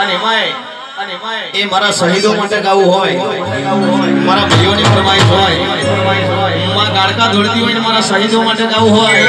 અને એમાંય એ મારા શહીદો માટે ગાવું હોય. મારા ભાઈઓની ફરમાઈશ હોય. મારા ગાડકા ધોળતી હોય ને મારા શહીદો માટે ગાવું હોય.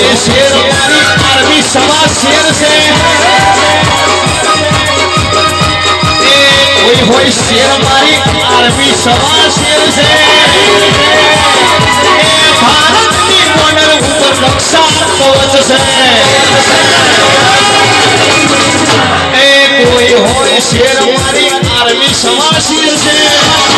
ये शेर हमारी अरबी समाज शेर से शेर हमारी अरबी सभा शेर से भारत की मॉडल ऊपर नक्शा कवच से कोई हो शेर हमारी अरबी सभा शेर से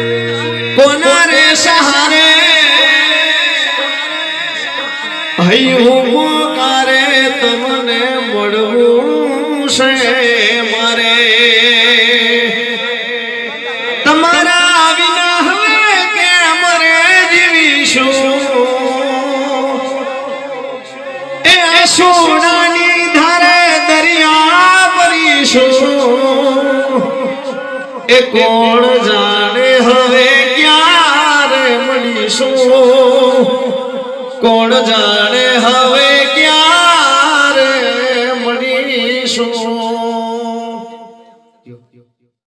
से मरे। तमारा बिना हवे के मरे जीवीशु ए सोनानी धारे दरिया परीशु ए कौन जाने हवे क्या रे मनीशु कौन जाने